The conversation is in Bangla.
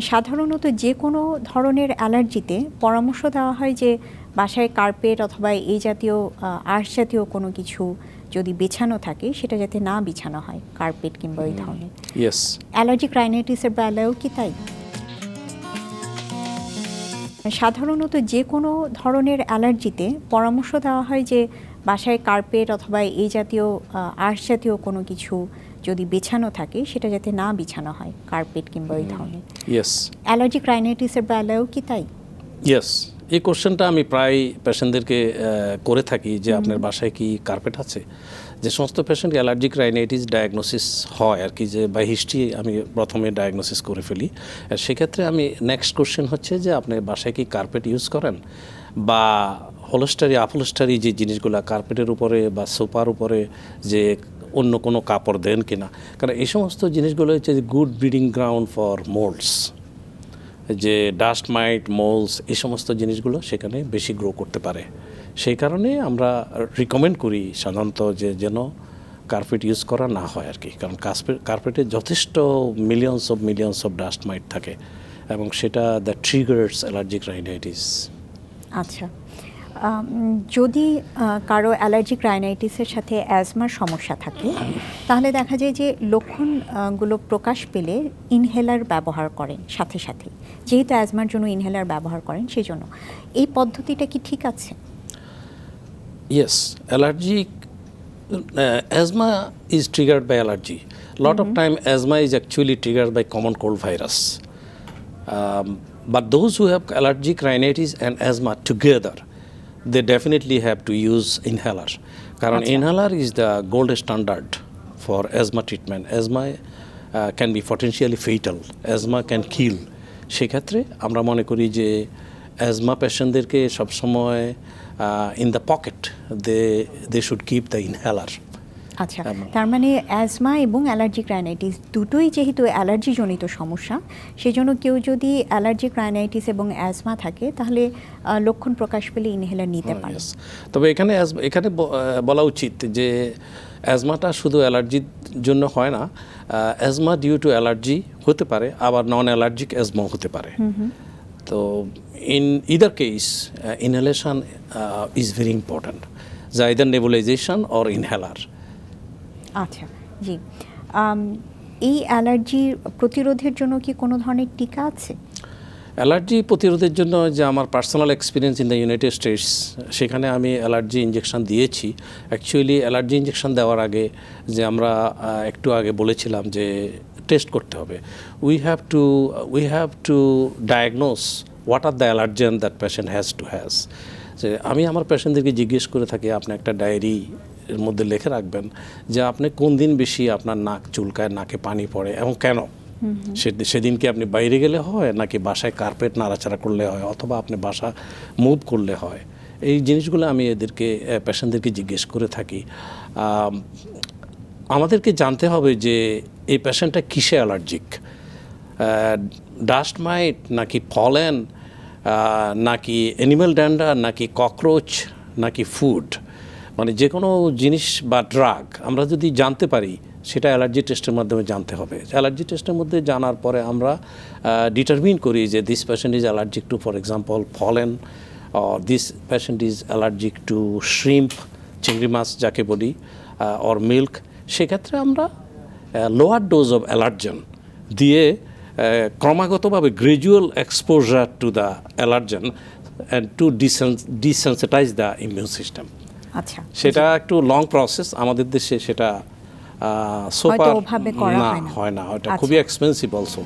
সাধারণত যে কোনো ধরনের অ্যালার্জিতে পরামর্শ দেওয়া হয় যে বাসায় কার্পেট অথবা এই জাতীয় আহ, আঁশ জাতীয় কোনো কিছু যদি বিছানো থাকে সেটা যাতে না বিছানো হয় কার্পেট কিংবা ওই ধরনের। ইয়েস অ্যালার্জিক রাইনাইটিসের বেলায়ও কি তাই? সাধারণত যে কোনো ধরনের অ্যালার্জিতে পরামর্শ দেওয়া হয় যে বাসায় কার্পেট অথবা এই জাতীয় আহ, আঁশ জাতীয় কোনো কিছু যদি বিছানো থাকে সেটা যাতে না বিছানো হয় কার্পেট কিংবা ওই ধরনের। ইয়েস অ্যালার্জিক রাইনাইটিসের বেলায়ও কি তাই? ইয়েস এই কোশ্চেনটা আমি প্রায় পেশেন্টদেরকে করে থাকি যে আপনার বাসায় কি কার্পেট আছে? যে সমস্ত পেশেন্ট অ্যালার্জিক রাইনাইটিস ডায়াগনোসিস হয় আর কি যে বাই হিস্ট্রি আমি প্রথমে ডায়াগনোসিস করে ফেলি। আর সেক্ষেত্রে আমি নেক্সট কোশ্চেন হচ্ছে যে আপনি বাসায় কি কার্পেট ইউজ করেন? বা হলস্টারি আপলস্টারি যে জিনিসগুলো কার্পেটের উপরে বা সোফার উপরে যে অন্য কোনো কাপড় দেন কিনা। কারণ এই সমস্ত জিনিসগুলো হচ্ছে good breeding ground for moulds যে ডাস্ট মাইট মোলস এই সমস্ত জিনিসগুলো সেখানে বেশি গ্রো করতে পারে। সেই কারণে আমরা রিকমেন্ড করি সাধারণত যে যেন কার্পেট ইউজ করা না হয় আর কি। কারণ কার্পেট যথেষ্ট millions of millions of dust mite থাকে এবং সেটা দ্য ট্রিগার্স অ্যালার্জিক রাইনাইটিস আচ্ছা। যদি কারও অ্যালার্জিক রাইনাইটিসের সাথে অ্যাজমার সমস্যা থাকে তাহলে দেখা যায় যে লক্ষণগুলো প্রকাশ পেলে ইনহেলার ব্যবহার করেন সাথে সাথে। যেহেতু অ্যাজমার জন্য ইনহেলার ব্যবহার করেন সেই জন্য এই পদ্ধতিটা কি ঠিক আছে? Yes allergic asthma is is by allergy. Lot of time asthma is actually actually by common cold virus. Um, but those who have allergic rhinitis and asthma together, they definitely have to use inhaler. কারণ আচ্ছা। inhaler is the gold standard for asthma treatment. Asthma uh, can be potentially fatal. Asthma can kill. সেক্ষেত্রে আমরা মনে করি যে অ্যাজমা পেশেন্টদেরকে সবসময় in the pocket they they should keep the inhaler আচ্ছা তার মানে অ্যাজমা এবং অ্যালার্জিক রাইনাইটিস দুটোই যেহেতু অ্যালার্জিজনিত সমস্যা সেজন্য কেউ যদি অ্যালার্জিক রাইনাইটিস এবং অ্যাজমা থাকে তাহলে লক্ষণ প্রকাশ পেলে ইনহেলার নিতে পারে। তবে এখানে এখানে বলা উচিত যে অ্যাজমাটা শুধু অ্যালার্জির জন্য হয় না অ্যাজমা ডিউ টু অ্যালার্জি হতে পারে আবার নন অ্যালার্জিক অ্যাজমা হতে পারে। তো in either case inhalation is very important যা ইদার নেবুলাইজেশন অর ইনহেলার আচ্ছা জি। এই অ্যালার্জি প্রতিরোধের জন্য কি কোনো ধরনের টিকা আছে? অ্যালার্জি প্রতিরোধের জন্য যে আমার personal experience in the United States, সেখানে আমি অ্যালার্জি ইঞ্জেকশন দিয়েছি। অ্যাকচুয়ালি অ্যালার্জি ইঞ্জেকশন দেওয়ার আগে যে আমরা একটু আগে বলেছিলাম যে টেস্ট করতে হবে। We have to we have to diagnose what are the allergen that patient has to has যে আমি আমার পেশেন্টদেরকে জিজ্ঞেস করে থাকি, আপনি একটা ডায়েরি এর মধ্যে লিখে রাখবেন যে আপনি কোন দিন বেশি আপনার নাক চুলকায় নাকে পানি পড়ে এবং কেন? সেদিন কি আপনি বাইরে গেলে হয় নাকি বাসায় কার্পেট নাড়াচাড়া করলে হয় অথবা আপনি বাসা মুভ করলে হয়? এই জিনিসগুলো আমি এদেরকে পেশেন্টদেরকে জিজ্ঞেস করে থাকি। আমাদেরকে জানতে হবে যে এই পেশেন্টটা কিসে অ্যালার্জিক? ডাস্ট মাইট নাকি ফলেন নাকি অ্যানিম্যাল ড্যান্ডার নাকি ককরোচ নাকি ফুড? মানে যে কোনো জিনিস বা ড্রাগ আমরা যদি জানতে পারি, সেটা অ্যালার্জি টেস্টের মাধ্যমে জানতে হবে। অ্যালার্জি টেস্টের মধ্যে জানার পরে আমরা ডিটারমিন করি যে this patient is allergic to for example pollen or this patient is allergic to shrimp চিংড়ি মাছ যাকে বলি অর মিল্ক সেক্ষেত্রে আমরা লোয়ার ডোজ অফ অ্যালার্জেন দিয়ে ক্রমাগতভাবে gradual exposure to the allergen and to desens desensitize the immune system আচ্ছা সেটা একটু লং প্রসেস আমাদের দেশে সেটা সোফার না হয় না। ওটা আচ্ছা। খুবই এক্সপেন্সিভ অলসো